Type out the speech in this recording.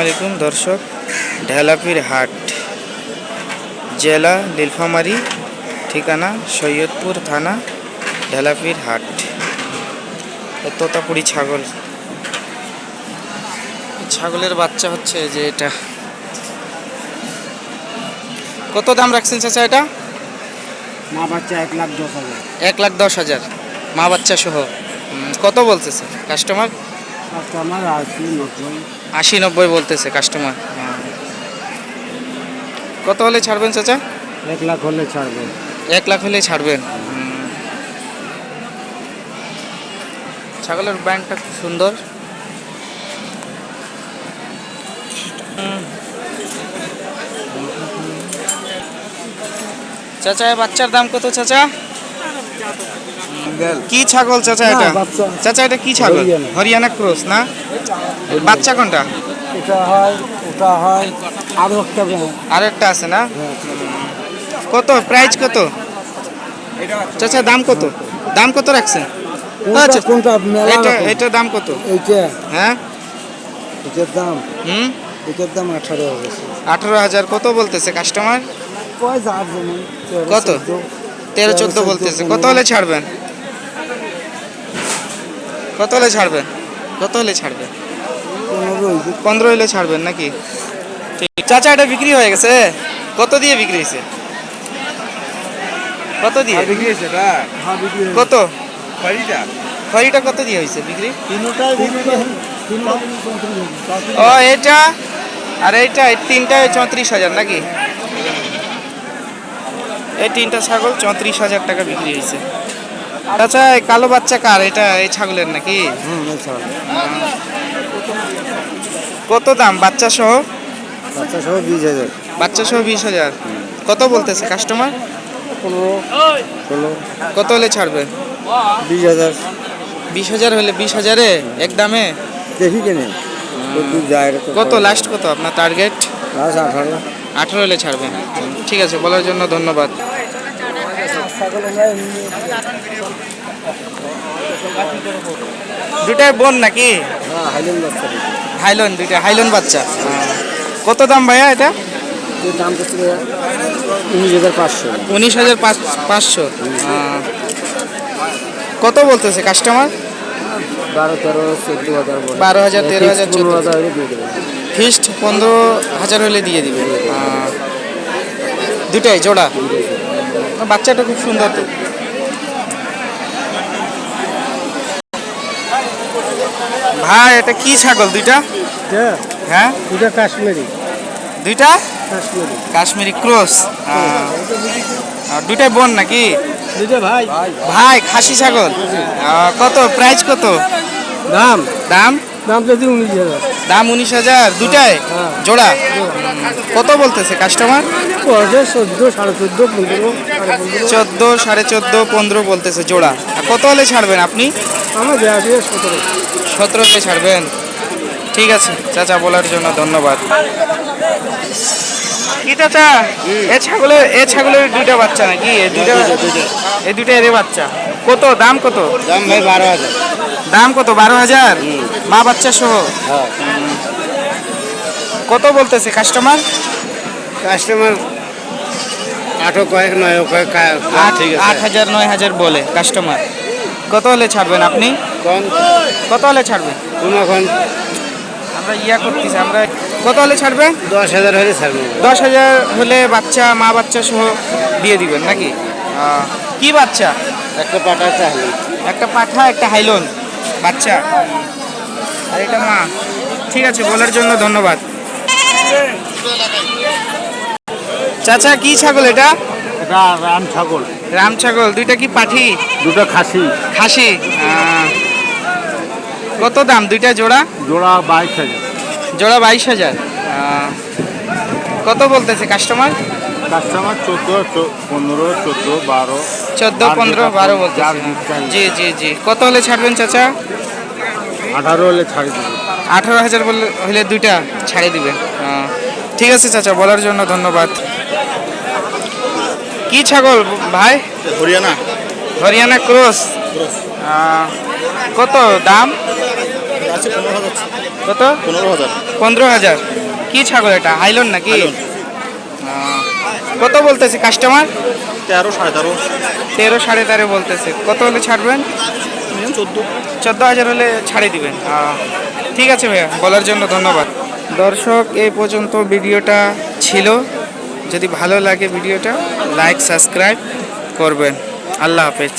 আলাইকুম দর্শক ঢেলাপির হাট জেলা নীলফামারী ঠিকানা সৈয়দপুর থানা ঢেলাপির হাট। তোতাপুরি ছাগল। ছাগলের বাচ্চা হচ্ছে যে এটা। কত দাম রাখছেন চাচা এটা? মা বাচ্চা এক লাখ দশ হাজার। এক লাখ দশ হাজার। মা বাচ্চা সহ। কত বলতেছে কাস্টমার? কাস্টমার আশি নব্বই আশি নব্বই বলতেছে কাস্টমার কত হলে ছাড়বেন চাচা? এক লাখ হলে ছাড়বেন। এক লাখ হলে ছাড়বেন। ছাগলের ব্যাংকটা খুব সুন্দর। চাচা বাচ্চার দাম কত চাচা? কি ছাগল চাচা এটা? চাচা এটা কি ছাগল? হরিয়ানা। ক্রস না? বাচ্চা কোনটা? এটা হয় ওটা হয় আরও একটা। আর একটা আছে না? কত? প্রাইস কত? চাচা দাম কত? দাম কত রাখছেন? আচ্ছা। কোনটা এটা রকম। দাম কত? এইটা। হ্যাঁ? এটার দাম? হুম? এটার দাম আঠারো হাজার আঠারো হাজার কত বলতেছে কাস্টমার তেরো, কত? তেরো চোদ্দ বলতেছে। কত হলে ছাড়বেন? কত হলে ছাড়বেন? কত হলে ছাড়বেন? পনেরো হলে ছাড়বেন নাকি? ঠিক চাচা এটা বিক্রি হয়ে গেছে। কত দিয়ে বিক্রি হয়েছে? কত দিয়ে? হ্যাঁ, বিক্রি হয়েছে। কত? খড়িটা। কত দিয়ে হয়েছে বিক্রি? ও এটা? আর এইটা তিনটা চৌত্রিশ হাজার নাকি? এই তিনটা ছাগল চৌত্রিশ হাজার টাকা বিক্রি হয়েছে। আচ্ছা এই কালো বাচ্চা কার? এটা এই ছাগলের নাকি? কত দাম? বাচ্চা সহ? বাচ্চা সহ বিশ হাজার। বাচ্চা সহ বিশ হাজার। কত বলতেছে কাস্টমার পনেরো। ষোলো। কত হলে ছাড়বে? বিশ হাজার। বিশ হাজার হলে বিশ হাজারে? এক দামে? দেখি কেনে। কত লাস্ট কত? আপনার টার্গেট লাস্ট আঠারো। আঠেরো হলে ছাড়বেন ঠিক আছে বলার জন্য ধন্যবাদ। দুটাই বোন নাকি? হ্যাঁ হাইলেন দুইটা হাইলন বাচ্চা। কত দাম ভাইয়া এটা? দাম উনিশ হাজার পাঁচশো। উনিশ হাজার পাঁচশো কত বলতেছে কাস্টমার বারো তেরো হাজার বারো হাজার, তেরো হাজার, চোদ্দ। হাজার। ফিস্ট পনেরো হাজার হলে দিয়ে দিবে। আহ, দুটাই জোড়া? বাচ্চাটা খুব সুন্দর তো। ভাই এটা কি ছাগল দুইটা? হ্যাঁ? এটা কাশ্মীরি। দুইটা? কাশ্মীরি। কাশ্মীরি ক্রস। দুইটাই বোন নাকি? দুটো ভাই। ভাই খাসি ছাগল। কত? প্রাইস কত? দাম? দাম? দাম যদি উনিশ হাজার। দাম উনিশ হাজার। দুটাই হ্যাঁ। জোড়া? কত বলতেছে কাস্টমার চোদ্দ সাড়ে চোদ্দ পনেরো চোদ্দ সাড়ে চোদ্দ পনেরো বলতেছে জোড়া। আর কত হলে ছাড়বেন আপনি? আমার সতেরো সতেরো। হলে ছাড়বেন। ঠিক আছে চাচা বলার জন্য ধন্যবাদ। কি চাচা? এ ছাগলের এ ছাগলের দুইটা বাচ্চা নাকি? এই দুইটা এই দুইটা। এর বাচ্চা। কত? দাম কত? দাম ভাই বারো হাজার। দাম কত? বারো হাজার? মা বাচ্চা সহ? হ্যাঁ। কত বলতেছে কাস্টমার? কাস্টমার আটও কয়েক নয় কয়েক আট হাজার নয় হাজার বলে কাস্টমার। কত হলে ছাড়বেন আপনি? কোন কত হলে ছাড়বেন? কোন এখন আমরা ইয়া করতেছি আমরা কত হলে ছাড়বে? দশ হাজার হলে ছাড়বে। দশ হাজার হলে বাচ্চা মা বাচ্চা সহ দিয়ে দিবেন নাকি? কি বাচ্চা? একটা পাঠা একটা হালি একটা পাঠা একটা হাইলন। বাচ্চা। আর এটা মা। ঠিক আছে বলার জন্য ধন্যবাদ। চাচা কি ছাগল এটা? রাম ছাগল। রাম ছাগল দুইটা কি পাঠি? দুটো খাসি। খাসি কত দাম? দুইটা জোড়া? জোড়া বাইশ হাজার। জোড়া বাইশ হাজার কত বলতেছে কাস্টমার কাস্টমার চোদ্দ পনেরো চোদ্দ বারো। চোদ্দ পনেরো বারো বলতে জি জি জি। কত হলে ছাড়বেন চাচা? আঠারো হলে ছাড়ি দেবো আঠারো হাজার বললে হলে দুইটা ছাড়ে দিবেন। ঠিক আছে চাচা বলার জন্য ধন্যবাদ। কি ছাগল ভাই? হরিয়ানা। হরিয়ানা ক্রস। কত দাম? কত? পনেরো হাজার। পনেরো হাজার। কি ছাগল এটা? হাইলন নাকি? কত বলতেছে কাস্টমার তেরো সাড়ে তেরো। তেরো সাড়ে তেরো বলতেছে। কত হলে ছাড়বেন? চোদ্দ। হাজার হলে ছাড়ে দিবেন। ঠিক আছে ভাইয়া বলার জন্য ধন্যবাদ। দর্শক এই পর্যন্ত ভিডিওটা ছিল। যদি ভালো লাগে ভিডিওটা লাইক সাবস্ক্রাইব করবেন। আল্লাহ হাফেজ।